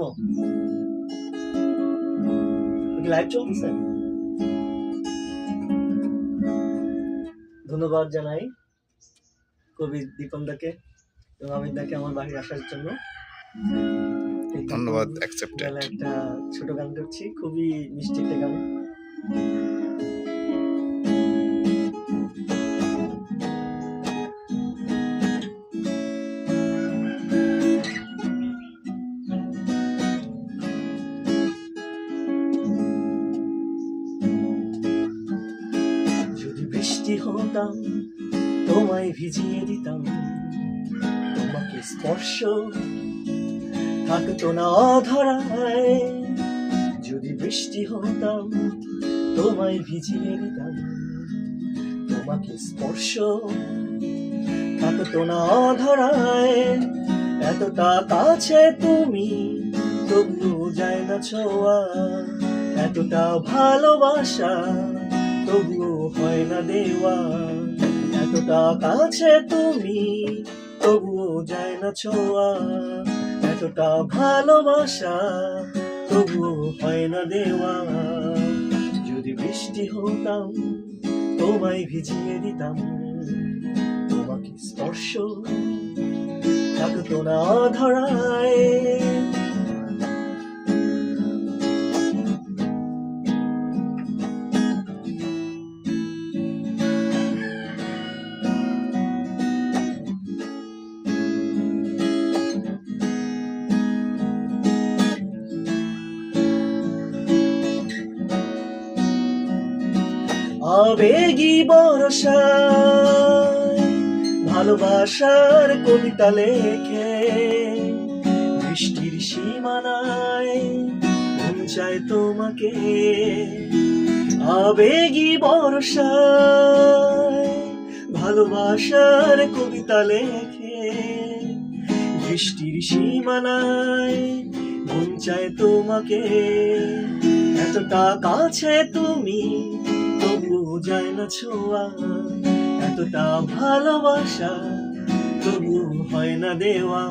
জন্ম লাইভ চলতেছে? ধন্যবাদ জানাই কবি দীপন দাকে এবং আমির দাকে আমার বাড়ি আসার জন্য। ধন্যবাদ একটা ছোট গান করছি খুবই মিষ্টি একটা গান। যদি হতাম তোমায় ভিজিয়ে দিতাম। তোমাকে স্পর্শ থাকতো না অধরায়। যদি বৃষ্টি হতাম, তোমায় ভিজিয়ে দিতাম। তোমাকে স্পর্শ থাকতো না অধরায়। এতটা কাছে তুমি তবু যায় না ছোঁয়া। এতটা ভালোবাসা তবুও হয় না দেওয়া। এতটা কাছে তুমি, তবুও যায় না ছোঁয়া। এতটা ভালোবাসা, তবুও হয় না দেওয়া। যদি বৃষ্টি হতাম, তোমায় ভিজিয়ে দিতাম। তোমাকে স্পর্শ থাকতো না ধরায়। আবেগী বরসায় ভালোবাসার কবিতা লেখে। বৃষ্টির সীমানায় পৌঁছায় তোমাকে। আবেগী বরসায় ভালোবাসার কবিতা লেখে। বৃষ্টির সীমানায় পৌঁছায় তোমাকে। এতটা কাছে তুমি তবুও যায় না ছোঁয়া এতটা ভালোবাসা তবু হয় না দেওয়া।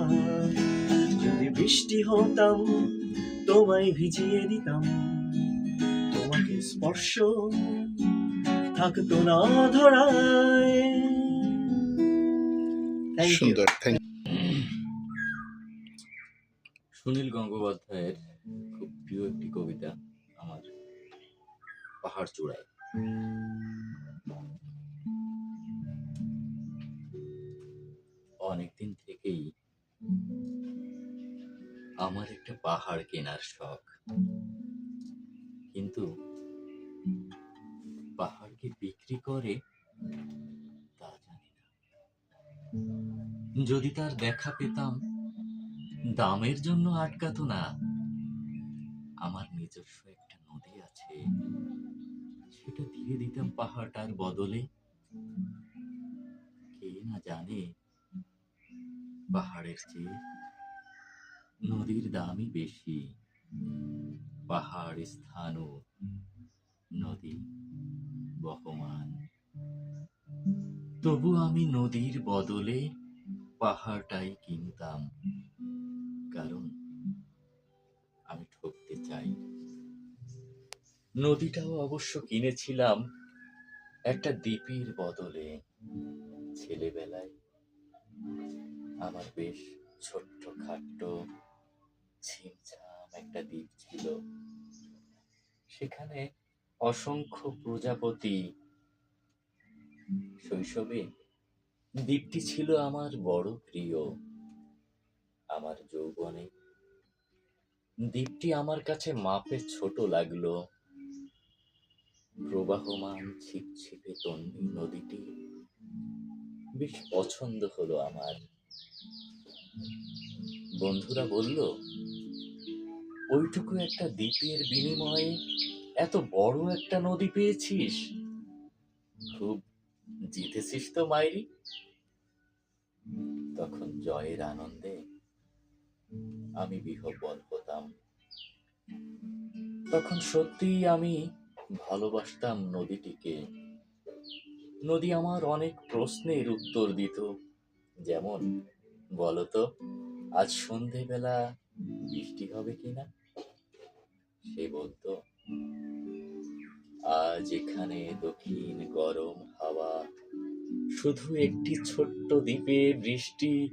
যদি বৃষ্টি হতাম তোমায় ভিজিয়ে দিতাম তোমাকে স্পর্শ থাকতো না ধরায়। সুন্দর থ্যাংক সুনীল গঙ্গোপাধ্যায়ের খুব প্রিয় একটি কবিতা আমার পাহাড় চূড়ায়। অনেকদিন থেকেই আমার একটা পাহাড় কেনার শখ। কিন্তু পাহাড়কে বিক্রি করে তা জানি না। যদি তার দেখা পেতাম, দামের জন্য আটকাতো না। আমার নিজস্ব একটা নদী আছে। সেটা দিয়ে দিতাম পাহাড়টার বদলে। কে না জানে? পাহাড়ের চেয়ে নদীর দামই বেশি। পাহাড় স্থান ও নদী বহমান। তবু আমি নদীর বদলে পাহাড়টাই কিনতাম। কারণ নদীটাও অবশ্য কিনেছিলাম একটা দ্বীপের বদলে ছেলেবেলায়। আমার বেশ ছোট্ট খাট্ট ছিমছাম একটা দ্বীপ ছিল। সেখানে অসংখ্য প্রজাপতি, শৈশবে দ্বীপটি ছিল আমার বড় প্রিয়। আমার যৌবনে দ্বীপটি আমার কাছে মাপে ছোট লাগল। প্রবাহমান ছিপছিপে তন্বী নদীটি। বেশ পছন্দ হলো আমার। বন্ধুরা বলল, ওইটুকু একটা দ্বীপের বিনিময়ে এত বড় একটা নদী পেয়েছিস। খুব জিতেছিস তো মাইরি। তখন জয়ের আনন্দে আমি বিহ্বল হতাম। তখন সত্যিই আমি ভালোবাসতাম নদীটিকে। নদী আমার অনেক প্রশ্নের উত্তর দিত। যেমন, বলতো, আজ সন্ধেবেলা বৃষ্টি হবে কিনা সে বলতো, আজ এখানে দক্ষিণ গরম হাওয়া। শুধু একটি ছোট্ট দ্বীপে বৃষ্টি,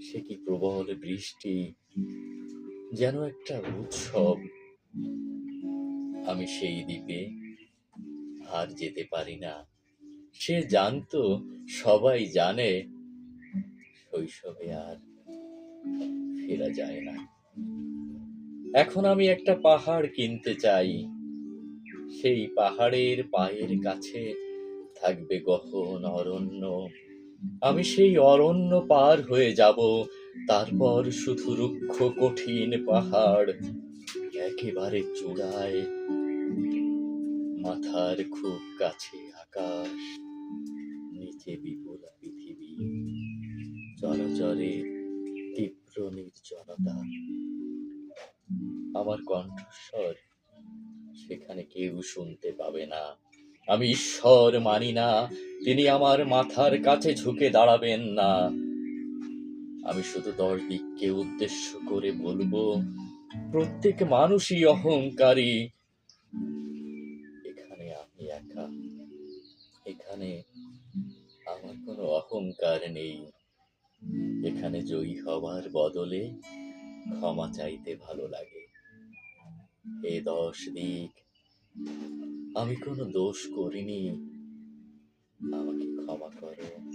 সে কি প্রবল বৃষ্টি? যেন একটা উৎসব। আমি সেই দ্বীপে আর যেতে পারি না। সে জানতো, সবাই জানে, শৈশবে আর ফেরা যায় না। এখন আমি একটা পাহাড় কিনতে চাই। সেই পাহাড়ের পায়ের কাছে থাকবে গহন অরণ্য। আমি সেই অরণ্য পার হয়ে যাব, তারপর শুধু রুক্ষ কঠিন পাহাড়। একেবারে চূড়ায়। মাথার খুব কাছে আকাশ, নিচে বিপুল পৃথিবী। চরচরে তীব্র নির্জনতা। আমার কণ্ঠস্বর সেখানে কেউ শুনতে পাবে না। আমি ঈশ্বর মানি না, তিনি আমার মাথার কাছে ঝুঁকে দাঁড়াবেন না। আমি শুধু দশ দিককে উদ্দেশ্য করে বলব প্রত্যেক মানুষই অহংকারী। এখানে আমি একা। এখানে আমার কোনো অহংকার নেই। এখানে জয়ী হওয়ার বদলে ক্ষমা চাইতে ভালো লাগে। এ দশ দিক আমি কোনো দোষ করিনি। আমাকে ক্ষমা করো।